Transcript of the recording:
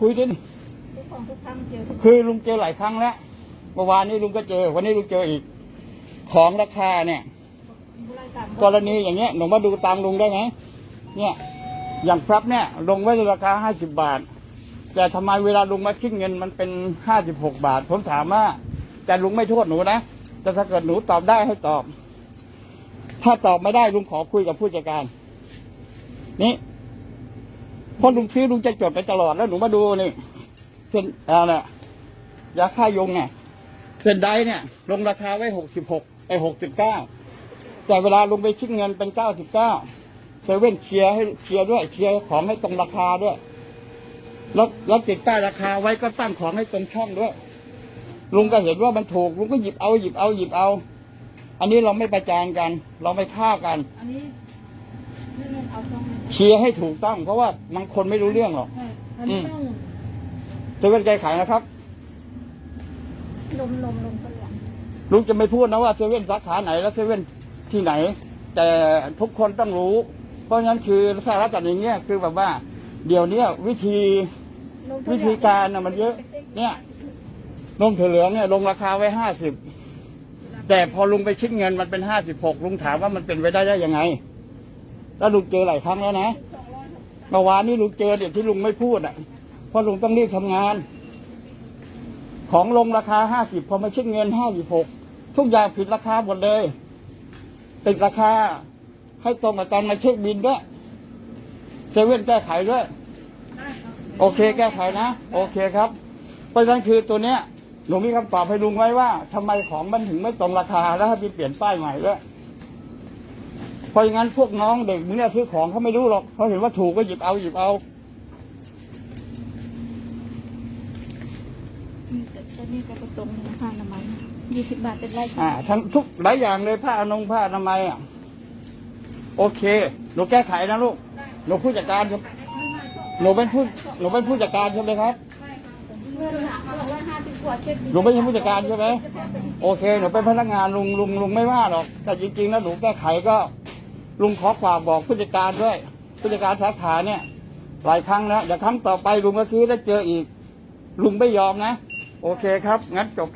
คุยดิทุกของทุกครั้งเจอทุกคือลุงเจอหลายครั้งแล้วเมื่อวานนี้ลุงก็เจอ วันนี้ลุงเจออีก ของราคาเนี่ยบริการกรณีอย่างเงี้ยหนูมาดูตามลุงได้ไหมเนี่ยอย่างครับเนี่ยลงไว้ในราคาห้าสิบบาท แต่ทำไมเวลาลุงมาคิดเงินมันเป็นห้าสิบหกบาท ผมถามว่า แต่ลุงไม่โทษหนูนะแต่ถ้าเกิดหนูตอบได้ให้ตอบ ถ้าตอบไม่ได้ลุงขอคุยกับผู้จัดการ นี่ เพราะลุงซื้อลุงจะจดไปตลอดแล้วหนูมาดูนี่เส้นอะไรนะยาฆ่ายุงเนี่ยเส้นไดเนี่ยลงราคาไว้หกสิบหกไอหกสิบเก้าแต่เวลาลุงไปคิดเงินเป็นเก้าสิบเก้าเซเว่นเคลียร์ให้เคลียร์ด้วยเคลียร์ของให้ตรงราคาด้วยแล้วแล้วติดป้ายราคาไว้ก็ตั้งของให้ตรงช่องด้วยลุงก็เห็นว่ามันถูกลุงก็หยิบเอาหยิบเอาหยิบเอา อันนี้เราไม่ประจานกัน เราไม่ฆ่ากัน อันนี้นี่มัน เอาต้องเคลียร์ให้ถูกต้อง เพราะว่าบางคนไม่รู้เรื่องหรอกใช่อันนี้ต้องเซเว่นใจขายนะครับ ลมลมลมกันหลังลุงจะไม่พูดนะว่าเซเว่นสาขาไหนและเซเว่นที่ไหน แต่ทุกคนต้องรู้ เพราะฉะนั้นคือถ้ารัฐจัดอย่างเงี้ยคือแบบว่า เดี๋ยวเนี้ยวิธีลมทุวิอย่งธีการน่ะมันเยอะ เนี่ยนมถั่วเหลืองเนี่ยลงราคาไว้ห้าสิบแต่พอลุงไปคิดเงินมันเป็นห้าสิบหกลุงถามว่ามันเป็นไปได้ได้ยังไง แล้วลุงเจอหลายครั้งแล้วนะเมื่อวานนี้ลุงเจอเดี๋ยวที่ลุงไม่พูดอะเพราะลุงต้องรีบทำงาน ของลงราคาห้าสิบพอมาคิดเงินห้าสิบหกทุกอย่างผิดราคาหมดเลยติดราคาให้ตรงกับตอนมาเช็คบินด้วยเซเว่นแก้ไขด้วย โอเคแก้ไขนะ โอเคครับ เพราะฉะนั้นคือตัวเนี้ยหนูมีคำตอบให้ลุงไว้ว่าทำไมของมันถึงไม่ตรงราคาแล้วให้พี่เปลี่ยนป้ายใหม่ด้วย เพราะอย่างนั้นพวกน้องเด็กมึงเนี่ยซื้อของเขาไม่รู้หรอกเขาเห็นว่าถูกก็หยิบเอาหยิบเอานี่แต่แต่นี่ก็ตรงผ้าอนามัยยี่สิบบาทเป็นไรอ่าทั้งทุกหลายอย่างเลยผ้าอนงผ้าอนามัยอะโอเคหนูแก้ไขนะลูกหนูผู้จัดการครับหนูเป็นผู้หนูเป็นผู้จัดการใช่ไหมครับเมื่อหลักบอกว่าห้าสิบกว่าเช็ดหนูไม่ใช่ผู้จัดการใช่ไหมโอเคหนูเป็นพนักงานลุงลุงลุงไม่ว่าหรอกแต่จริงๆแล้วหนูแก้ไขก็ ลุงขอฝากบอกผู้จัดการด้วยผู้จัดการสาขาเนี่ย หลายครั้งแล้วเดี๋ยวครั้งต่อไปลุงก็ซื้อแล้วเจออีก ลุงไม่ยอมนะ โอเคครับ งั้นจบ